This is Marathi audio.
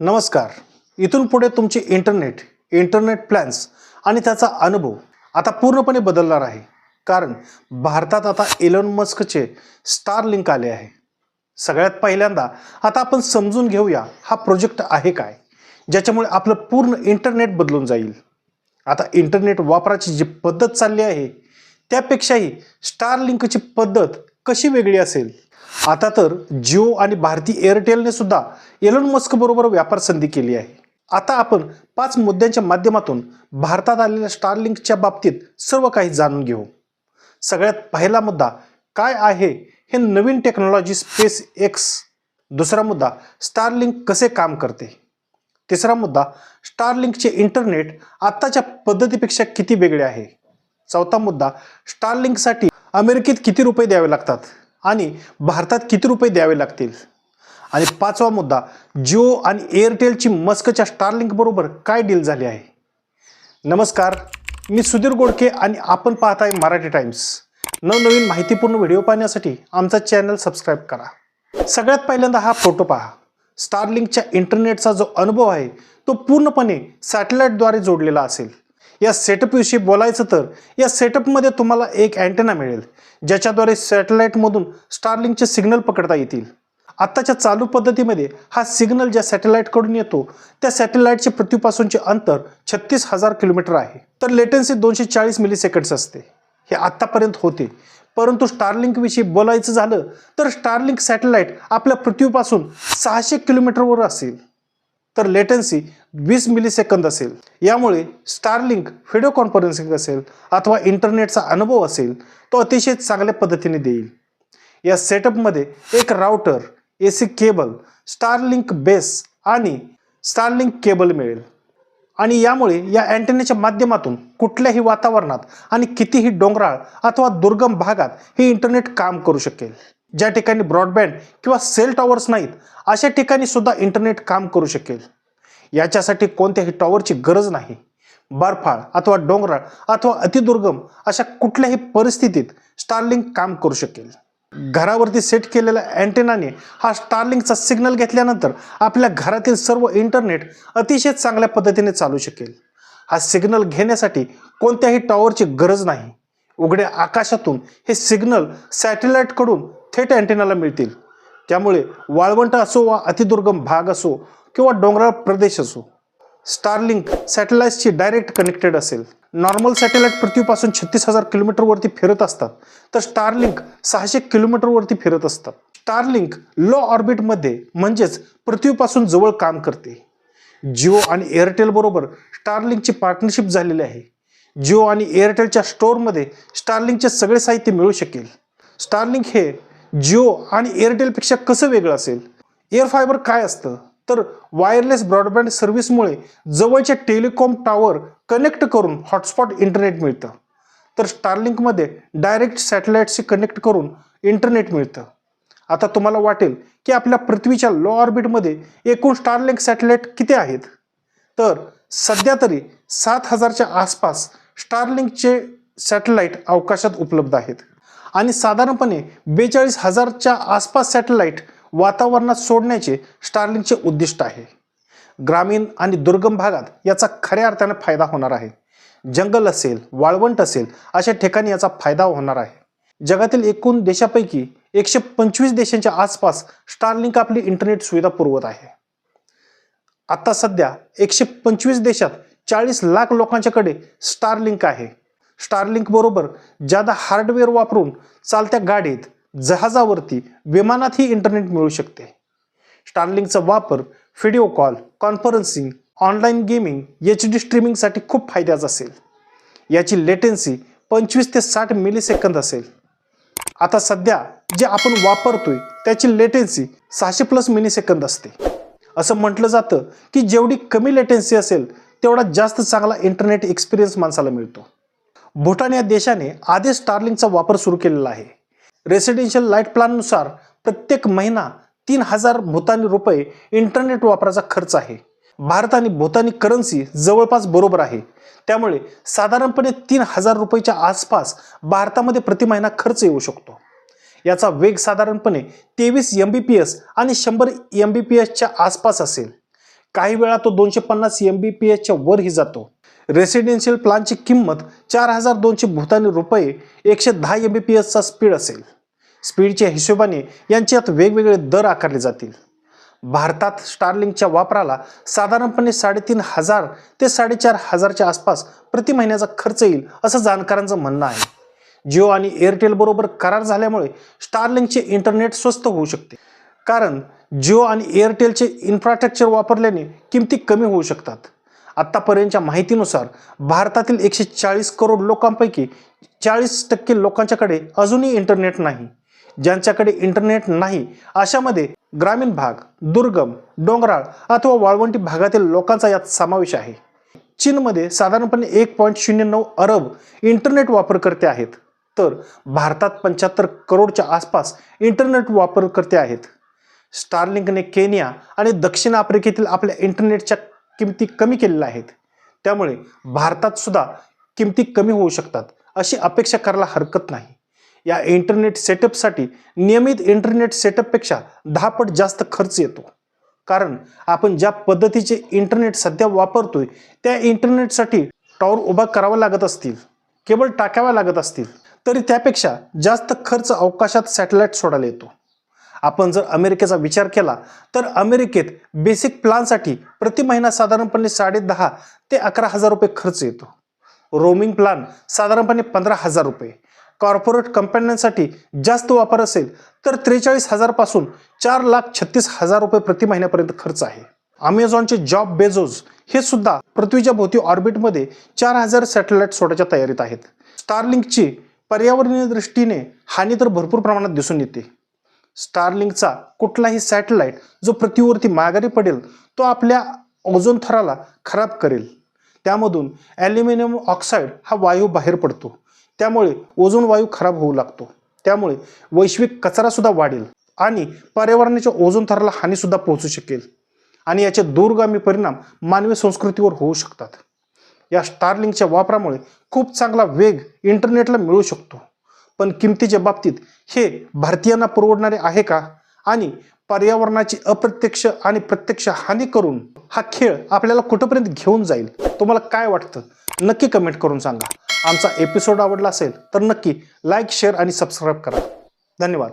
नमस्कार. इथून पुढे तुमचे इंटरनेट इंटरनेट प्लॅन्स आणि त्याचा अनुभव आता पूर्णपणे बदलणार आहे. कारण भारतात आता एलन मस्कचे स्टार लिंक आले आहे. सगळ्यात पहिल्यांदा आता आपण समजून घेऊया हा प्रोजेक्ट आहे काय ज्याच्यामुळे आपलं पूर्ण इंटरनेट बदलून जाईल. आता इंटरनेट वापराची जी पद्धत चालली आहे त्यापेक्षाही स्टार लिंकची पद्धत कशी वेगळी असेल? आता तर जिओ आणि भारती एअरटेलने सुद्धा एलन मस्क बरोबर व्यापार संधी केली आहे. आता आपण पाच मुद्द्यांच्या माध्यमातून भारतात आलेल्या स्टारलिंकच्या बाबतीत सर्व काही जाणून घेऊ. सगळ्यात पहिला मुद्दा काय आहे हे नवीन टेक्नॉलॉजी स्पेस एक्स दुसरा मुद्दा स्टारलिंक कसे काम करते? तिसरा मुद्दा स्टारलिंकचे इंटरनेट आत्ताच्या पद्धतीपेक्षा किती वेगळे आहे? चौथा मुद्दा स्टारलिंकसाठी अमेरिकेत किती रुपये द्यावे लागतात? आणि भारतात किती रुपये द्यावे लागतील? आणि पाचवा मुद्दा जिओ आणि एअरटेलची मस्कच्या स्टारलिंक बरोबर काय डील झाली आहे? नमस्कार मी सुधीर गोडके आणि आपण पाहताय मराठी टाइम्स. नवनवीन माहितीपूर्ण व्हिडिओ पाहण्यासाठी आमचा चॅनल सबस्क्राईब करा. सगळ्यात पहिल्यांदा हा फोटो पहा. स्टारलिंकच्या इंटरनेटचा जो अनुभव आहे तो पूर्णपणे सॅटेलाईटद्वारे जोडलेला असेल. या सेटअपविषयी बोलायचं तर या सेटअपमध्ये तुम्हाला एक अँटेना मिळेल ज्याच्याद्वारे सॅटेलाईटमधून स्टारलिंगचे सिग्नल पकडता येतील. आत्ताच्या चालू पद्धतीमध्ये हा सिग्नल ज्या सॅटेलाईटकडून येतो त्या सॅटेलाईटचे पृथ्वीपासूनचे अंतर छत्तीस हजार किलोमीटर आहे. तर लेटन्सी दोनशे चाळीस मिली सेकंड्स असते. हे आत्तापर्यंत होते. परंतु स्टारलिंकविषयी बोलायचं झालं तर स्टारलिंक सॅटेलाईट आपल्या पृथ्वीपासून सहाशे किलोमीटरवर असेल. तर लेटन्सी वीस मिली सेकंद असेल. यामुळे स्टारलिंक व्हिडिओ कॉन्फरन्सिंग असेल अथवा इंटरनेटचा अनुभव असेल तो अतिशय चांगल्या पद्धतीने देईल. या सेटअपमध्ये एक router A C cable Starlink base आणि स्टारलिंक केबल मिळेल. आणि यामुळे या अँटेनेच्या माध्यमातून कुठल्याही वातावरणात आणि कितीही डोंगराळ अथवा दुर्गम भागात हे इंटरनेट काम करू शकेल. ज्या ठिकाणी ब्रॉडबँड किंवा सेल टॉवर्स नाहीत अशा ठिकाणी सुद्धा इंटरनेट काम करू शकेल. याच्यासाठी कोणत्याही टॉवरची गरज नाही. बर्फाळ अथवा डोंगराळ अथवा अतिदुर्गम अशा कुठल्याही परिस्थितीत स्टारलिंक काम करू शकेल. घरावरती सेट केलेल्या अँटेनाने हा स्टारलिंगचा सिग्नल घेतल्यानंतर आपल्या घरातील सर्व इंटरनेट अतिशय चांगल्या पद्धतीने चालू शकेल. हा सिग्नल घेण्यासाठी कोणत्याही टॉवरची गरज नाही. उघड्या आकाशातून हे सिग्नल सॅटेलाईटकडून थेट अँटेनाला मिळतील. त्यामुळे वाळवंट असो वा अतिदुर्गम भाग असो किंवा डोंगराळ प्रदेश असो स्टारलिंक सॅटेलाईट्सची डायरेक्ट कनेक्टेड असेल. नॉर्मल सॅटेलाईट पृथ्वीपासून छत्तीस हजार किलोमीटरवरती फिरत असतात. तर स्टारलिंक सहाशे किलोमीटरवरती फिरत असतात. स्टारलिंक लो ऑर्बिटमध्ये म्हणजेच पृथ्वीपासून जवळ काम करते. जिओ आणि एअरटेल बरोबर स्टारलिंकची पार्टनरशिप झालेली आहे. जिओ आणि एअरटेलच्या स्टोअरमध्ये स्टारलिंकचे सगळे साहित्य मिळू शकेल. स्टारलिंक हे जिओ आणि एअरटेलपेक्षा कसं वेगळं असेल? एअर फायबर काय असतं? तर वायरलेस ब्रॉडबँड सर्व्हिसमुळे जवळच्या टेलिकॉम टॉवर कनेक्ट करून हॉटस्पॉट इंटरनेट मिळतं. तर स्टारलिंकमध्ये डायरेक्ट सॅटेलाईटशी कनेक्ट करून इंटरनेट मिळतं. आता तुम्हाला वाटेल की आपल्या पृथ्वीच्या लो ऑर्बिटमध्ये एकूण स्टारलिंक सॅटेलाईट किती आहेत? तर सध्या तरी सात हजारच्या आसपास स्टारलिंकचे सॅटेलाईट अवकाशात उपलब्ध आहेत. आणि साधारणपणे बेचाळीस हजारच्या आसपास सॅटेलाईट वातावरणात सोडण्याचे स्टारलिंगचे उद्दिष्ट आहे. ग्रामीण आणि दुर्गम भागात याचा खऱ्या अर्थाने फायदा होणार आहे. जंगल असेल वाळवंट असेल अशा ठिकाणी याचा फायदा होणार आहे. जगातील एकूण देशापैकी एकशे पंचवीस देशांच्या आसपास स्टारलिंक आपली इंटरनेट सुविधा पुरवत आहे. आता सध्या एकशे पंचवीस देशात चाळीस लाख लोकांच्याकडे स्टारलिंक आहे. स्टारलिंक बरोबर जादा हार्डवेअर वापरून चालत्या गाडीत जहाजावरती विमानातही इंटरनेट मिळू शकते. स्टारलिंकचा वापर video call conferencing online gaming H D स्ट्रीमिंगसाठी खूप फायद्याचा असेल. याची लेटेन्सी पंचवीस ते साठ मिलीसेकंद असेल. आता सध्या जे आपण वापरतोय त्याची लेटेन्सी सहाशे प्लस मिलीसेकंद असते. असं म्हटलं जातं की जेवढी कमी लेटेन्सी असेल तेवढा जास्त चांगला इंटरनेट एक्सपिरियन्स माणसाला मिळतो. भूटान या देशाने आधीच स्टारलिंगचा वापर सुरू केलेला आहे. रेसिडेन्शियल लाइट प्लॅननुसार प्रत्येक महिना तीन हजार भूतानी रुपये इंटरनेट वापराचा खर्च आहे. भारत आणि भूतानी करन्सी जवळपास बरोबर आहे. त्यामुळे साधारणपणे तीन हजार रुपयेच्या आसपास भारतामध्ये प्रति महिना खर्च येऊ शकतो. याचा वेग साधारणपणे तेवीस एम बी पी एस आणि शंभर एम बी पी एसच्या आसपास असेल. काही वेळा तो दोनशे पन्नास एम बी पी एसच्या वरही जातो. रेसिडेन्शियल प्लानची किंमत चार हजार दोनशे भूतानी रुपये एकशे दहा एम बी पी एसचा स्पीड असेल. स्पीडच्या हिशोबाने यांच्यात वेगवेगळे दर आकारले जातील. भारतात स्टारलिंकच्या वापराला साधारणपणे साडेतीन हजार ते साडेचार हजारच्या आसपास प्रति महिन्याचा खर्च येईल असं जाणकारांचं म्हणणं आहे. जिओ आणि एअरटेल बरोबर करार झाल्यामुळे स्टारलिंकचे इंटरनेट स्वस्त होऊ शकते. कारण जिओ आणि एअरटेलचे इन्फ्रास्ट्रक्चर वापरल्याने किमती कमी होऊ शकतात. आत्तापर्यंतच्या माहितीनुसार भारतातील एकशे चाळीस करोड लोकांपैकी चाळीस टक्के लोकांच्याकडे अजूनही इंटरनेट नाही. ज्यांच्याकडे इंटरनेट नाही अशामध्ये ग्रामीण भाग दुर्गम डोंगराळ अथवा वाळवंटी भागातील लोकांचा यात समावेश आहे. चीनमध्ये साधारणपणे एक पॉईंट शून्य नऊ अरब इंटरनेट वापरकर्ते आहेत. तर भारतात पंच्याहत्तर करोडच्या आसपास इंटरनेट वापरकर्ते आहेत. स्टारलिंकने केनिया आणि दक्षिण आफ्रिकेतील आपल्या इंटरनेटच्या किमती कमी केलेल्या आहेत. त्यामुळे भारतात सुद्धा किमती कमी होऊ शकतात अशी अपेक्षा करायला हरकत नाही. या इंटरनेट सेटअपसाठी नियमित इंटरनेट सेटअपपेक्षा दहा पट जास्त खर्च येतो. कारण आपण ज्या पद्धतीचे इंटरनेट सध्या वापरतोय त्या इंटरनेटसाठी टॉवर उभा करावा लागत असतील केबल टाकाव्या लागत असतील तरी त्यापेक्षा जास्त खर्च अवकाशात सॅटेलाइट सोडायला येतो. आपण जर अमेरिकेचा विचार केला तर अमेरिकेत बेसिक प्लानसाठी प्रति महिना साधारणपणे साडे दहा ते अकरा हजार रुपये खर्च येतो. रोमिंग प्लान साधारणपणे पंधरा हजार रुपये. कॉर्पोरेट कंपन्यांसाठी जास्त वापर असेल तर त्रेचाळीस हजारपासून चार लाख छत्तीस हजार रुपये प्रति महिन्यापर्यंत खर्च आहे. अमेझॉनचे जॉब बेजोज हे सुद्धा पृथ्वीच्या भोवती ऑर्बिटमध्ये चार हजार सॅटेलाइट सोडायच्या तयारीत आहेत. स्टारलिंकची पर्यावरणीय दृष्टीने हानी तर भरपूर प्रमाणात दिसून येते. स्टारलिंगचा कुठलाही सॅटेलाइट जो पृथ्वीवरती माघारी पडेल तो आपल्या ओझोन थराला खराब करेल. त्यामधून ॲल्युमिनियम ऑक्साईड हा वायू बाहेर पडतो. त्यामुळे ओझोन वायू खराब होऊ लागतो. त्यामुळे वैश्विक कचरासुद्धा वाढेल आणि पर्यावरणाच्या ओझोन थराला हानीसुद्धा पोहोचू शकेल आणि याचे दूरगामी परिणाम मानवी संस्कृतीवर होऊ शकतात. या स्टारलिंगच्या वापरामुळे खूप चांगला वेग इंटरनेटला मिळू शकतो. पण किमतीच्या बाबतीत हे भारतीयांना परवडणारे आहे का? आणि पर्यावरणाची अप्रत्यक्ष आणि प्रत्यक्ष हानी करून हा खेळ आपल्याला कुठंपर्यंत घेऊन जाईल? तुम्हाला काय वाटतं? नक्की कमेंट करून सांगा. आमचा एपिसोड आवडला असेल तर नक्की लाईक शेअर आणि सबस्क्राईब करा. धन्यवाद.